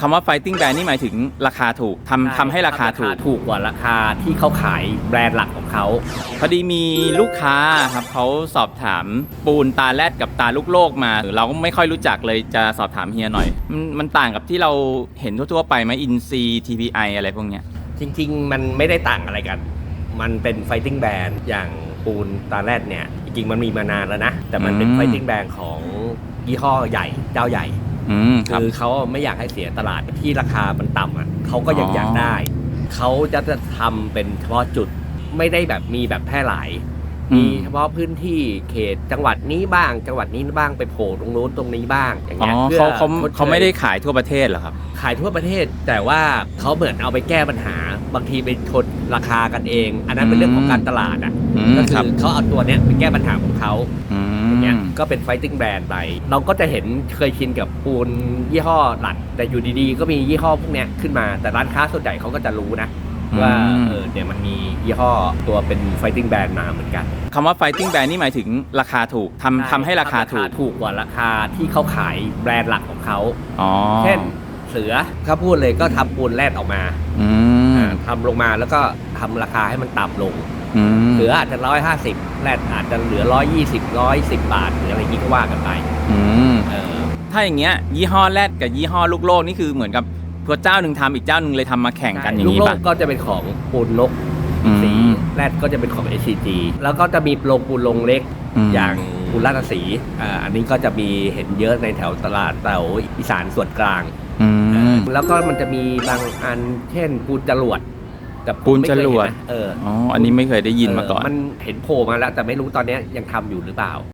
คำว่า fighting brand นี่หมายถึงราคาถูกทำทำให้ราคาถูก ถูกกว่าราคาที่เขาขายแบรนด์หลักของเขา พอดีมีลูกค้าครับเขาสอบถามปูนตาแรดกับตาลูกโลกมา เราก็ไม่ค่อยรู้จักเลยจะสอบถามเฮียหน่อย มันมันต่างกับที่เราเห็นทั่วๆไปไหมอินซี TPI อะไรพวกเนี้ย จริง ๆ มันไม่ได้ต่างอะไรกัน มันเป็นไฟติ้งแบรนด์อย่างปูนตาแรดเนี่ย จริงๆ มันมีมานานแล้วนะ แต่มันเป็น อืมไฟติ้งแบรนด์ของยี่ห้อใหญ่เจ้าใหญ่ อืมครับ คือเขาไม่อยากให้เสียตลาดที่ราคามันต่ำอะเขาก็ยังอ๋ออยอากได้ เขาจะจะทำเป็นเฉพาะจุดไม่ได้แบบมีแบบแพร่หลาย อืมมีเฉพาะพื้นที่เขตจังหวัดนี้บ้าง จังหวัดนี้บ้างไปโผล่ตรงนู้นตรงนี้บ้างอย่างอ๋อเงี้ยพื่เขาเขาชดชย เขาไม่ได้ขายทั่วประเทศเหรอครับ ขายทั่วประเทศแต่ว่าเขาเหมือนเอาไปแก้ปัญหา บางทีไปชนราคากันเอง อันนั้นเป็นเรื่องของการตลาดอะอืมก็คคืรับอเขาเอาตัวเนี้ยไปแก้ปัญหาของเขา อื เนี่ยมก็เป็นไฟติ้งแบรนด์ไป เราก็จะเห็นเคยชินกับปูนยี่ห้อหลัก แต่อยู่ดีๆ ก็มียี่ห้อพวกเนี้ยขึ้นมา แต่ร้านค้าส่วนใหญ่เขาก็จะรู้นะ ว่าอืมเออเนี่ยมันมียี่ห้อตัวเป็นไฟติ้งแบรนด์มาเหมือนกัน คำว่า fighting brand นี่หมายถึงราคาถูกทำทำให้ราคาถูกถูกกว่าราคาที่เขาขายแบรนด์หลักของเขา อ๋อเช่น เสือถ้าพูดเลยก็ทำปูนแรดออกมาอืม อ่าทำลงมาแล้วก็ ทำราคาให้มันต่ำลงอืมเหลืออาจจะร้อยห้าสิบแรดอาจจะเหลือร้อยยี่สิบร้อยสิบบาทหรืออะไรอย่างนี้ก็ว่ากันไปอืมเออถ้าอย่างเงี้ย ยี่ห้อแรดกับยี่ห้อลูกโลกนี่คือเหมือนกับตัวเจ้าหนึ่งทำอีกเจ้าหนึ่งเลยทำมาแข่งกันอย่างลูกนี้โลป่ะกก็จะเป็นของปูนนกอืมสีแรดก็จะเป็นของ SCG แล้วก็จะมีโรงปูนโรงเล็กอืมอย่างปูนราชสีห์อ่าอันนี้ก็จะมีเห็นเยอะในแถวตลาดแถวอีสานส่วนกลางอืมแล้วก็มันจะมีบางอันเช่นปูนจรวด แต่ผมปูนไม่เคยจรวดเห็นนะเอออ๋อ อันนี้ไม่เคยได้ยินมาก่อนเมันเห็นโผล่มาแล้วแต่ไม่รู้ตอนเนี้ยยังทำอยู่หรือเปล่า